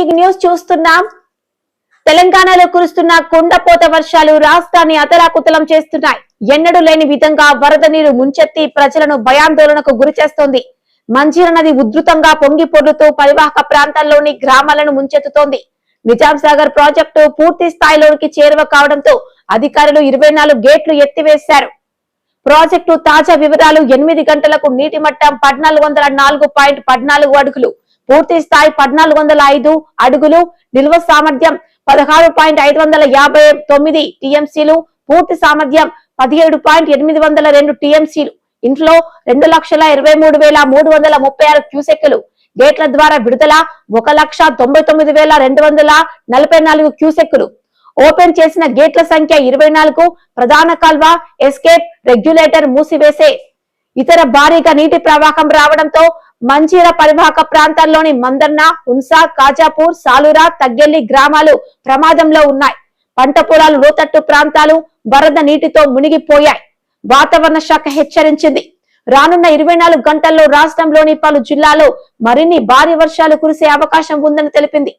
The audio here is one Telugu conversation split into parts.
బ్రేకింగ్ న్యూస్ చూస్తున్నాం. తెలంగాణలో కురుస్తున్న కుండపోత వర్షాలు రాష్ట్రాన్ని అతలాకుతలం చేస్తున్నాయి. ఎన్నడూ లేని విధంగా వరద నీరు ముంచెత్తి ప్రజలను భయాందోళనకు గురి చేస్తోంది. మంజీర నది ఉధృతంగా పొంగి పొర్లుతూ పరివాహక ప్రాంతాల్లోని గ్రామాలను ముంచెత్తుతోంది. నిజాం సాగర్ ప్రాజెక్టు పూర్తి స్థాయిలోనికి చేరువ కావడంతో అధికారులు ఇరవై నాలుగు గేట్లు ఎత్తివేశారు. ప్రాజెక్టు తాజా వివరాలు ఎనిమిది గంటలకు నీటి మట్టం పద్నాలుగు వందల నాలుగు పాయింట్ పద్నాలుగు అడుగులు పూర్తి స్థాయి పద్నాలుగు వందల ఐదు అడుగులు నిల్వ సామర్థ్యం పదహారు పాయింట్ ఐదు వందల యాభై తొమ్మిది టీఎంసీలు పూర్తి సామర్థ్యం పదిహేడు పాయింట్ ఎనిమిది వందల రెండు టీఎంసీలు. ఇంట్లో రెండు లక్షల ఇరవై మూడు వేల మూడు వందల ముప్పై ఆరు క్యూసెక్లు. గేట్ల ద్వారా విడుదల ఒక లక్ష తొంభై తొమ్మిది వేల రెండు వందల నలభై నాలుగు క్యూసెక్లు. ఓపెన్ చేసిన గేట్ల సంఖ్య ఇరవై నాలుగు ప్రధాన కాల్వ ఎస్కేప్ రెగ్యులేటర్ మూసివేసే. ఇతర భారీగా నీటి ప్రవాహం రావడంతో మంజీర పరివాహక ప్రాంతాల్లోని మందర్న హున్సా కాజాపూర్ సాలూరా తగ్గెల్లి గ్రామాలు ప్రమాదంలో ఉన్నాయి. పంట పొలాలు లోతట్టు ప్రాంతాలు వరద నీటితో మునిగిపోయాయి. వాతావరణ శాఖ హెచ్చరించింది. రానున్న ఇరవై నాలుగు గంటల్లో రాష్ట్రంలోని పలు జిల్లాలో మరిన్ని భారీ వర్షాలు కురిసే అవకాశం ఉందని తెలిపింది.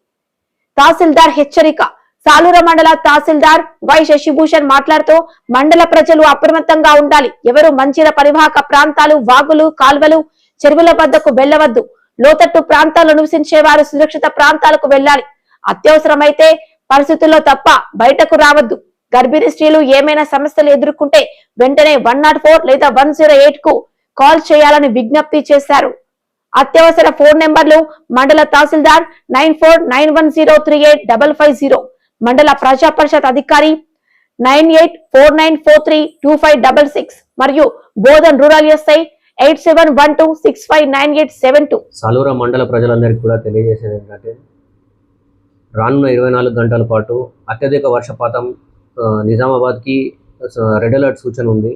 తహసీల్దార్ హెచ్చరిక. సాలూర మండల తహసీల్దార్ వై శశిభూషణ్ మాట్లాడుతూ మండల ప్రజలు అప్రమత్తంగా ఉండాలి. ఎవరు మంచిర పరివాహక ప్రాంతాలు వాగులు కాల్వలు చెరువుల వద్దకు వెళ్ళవద్దు లోతట్టు ప్రాంతాల్లో నివసించే వారు సురక్షిత ప్రాంతాలకు వెళ్ళాలి అత్యవసరమైతే పరిస్థితుల్లో తప్ప బయటకు రావద్దు. గర్భిణీ స్త్రీలు ఏమైనా సమస్యలు ఎదుర్కొంటే వెంటనే వన్ నాట్ ఫోర్ లేదా వన్ జీరో ఎయిట్కు కాల్ చేయాలని విజ్ఞప్తి చేశారు. అత్యవసర ఫోన్ నెంబర్లు మండల తహసీల్దార్ nine four nine one zero three eight double five zero మండల ప్రజా పరిషత్ అధికారి nine eight four nine four three two five double six మరియు Bodhan rural SI eight seven one two six five nine eight seven two. Salura మండల ప్రజలందరికీ కూడా తెలియజేసేది ఏంటంటే రానున్న ఇరవై నాలుగు గంటల పాటు అత్యధిక వర్షపాతం నిజామాబాద్కి రెడ్ అలర్ట్ సూచన ఉంది.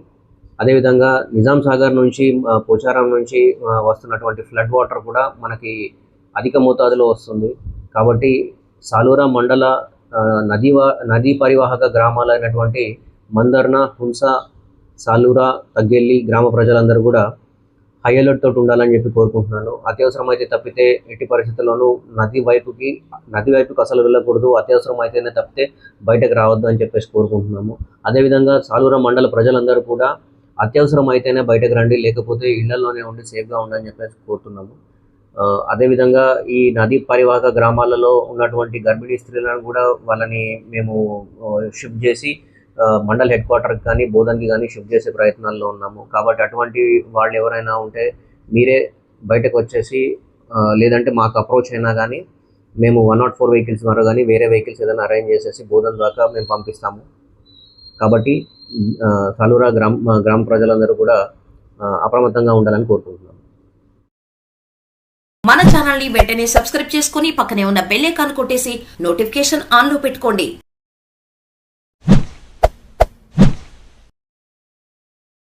అదేవిధంగా నిజాం సాగర్ నుంచి పోచారం నుంచి వస్తున్నటువంటి ఫ్లడ్ వాటర్ కూడా మనకి అధిక మోతాదులో వస్తుంది. కాబట్టి సాలూర మండల నదీ నదీ పరివాహక గ్రామాలైనటువంటి మందర్న హుంస సాలూర తగ్గెల్లి గ్రామ ప్రజలందరూ కూడా హై అలర్ట్ తోటి ఉండాలని చెప్పి కోరుకుంటున్నాను. అత్యవసరం అయితే తప్పితే ఎట్టి పరిస్థితుల్లోనూ నది వైపుకి నది వైపుకి అసలు వెళ్ళకూడదు. అత్యవసరం అయితేనే తప్పితే బయటకు రావద్దు అని చెప్పేసి కోరుకుంటున్నాము. అదేవిధంగా సాలూర మండల ప్రజలందరూ కూడా అత్యవసరం అయితేనే బయటకు రండి లేకపోతే ఇళ్ళలోనే ఉండి సేఫ్గా ఉండని చెప్పేసి కోరుతున్నాము. అదేవిధంగా ఈ నదీ పరివాహక గ్రామాలలో ఉన్నటువంటి గర్భిణీ స్త్రీలను కూడా వాళ్ళని మేము షిఫ్ట్ చేసి మండల్ హెడ్ క్వార్టర్కి కానీ బోధన్కి కానీ షిఫ్ట్ చేసే ప్రయత్నాల్లో ఉన్నాము. కాబట్టి అటువంటి వాళ్ళు ఎవరైనా ఉంటే మీరే బయటకు వచ్చేసి లేదంటే మాకు అప్రోచ్ అయినా కానీ మేము వన్ నాట్ ఫోర్ వెహికల్స్ ద్వారా కానీ వేరే వెహికల్స్ ఏదైనా అరేంజ్ చేసేసి బోధన్ దాకా మేము పంపిస్తాము. కాబట్టి సలూరా గ్రామ గ్రామ ప్రజలందరూ కూడా అప్రమత్తంగా ఉండాలని కోరుకుంటున్నాము. మన ఛానల్ని వెంటనే సబ్స్క్రైబ్ చేసుకుని పక్కనే ఉన్న బెల్ ఐకాన్ కొట్టేసి నోటిఫికేషన్ ఆన్లో పెట్టుకోండి.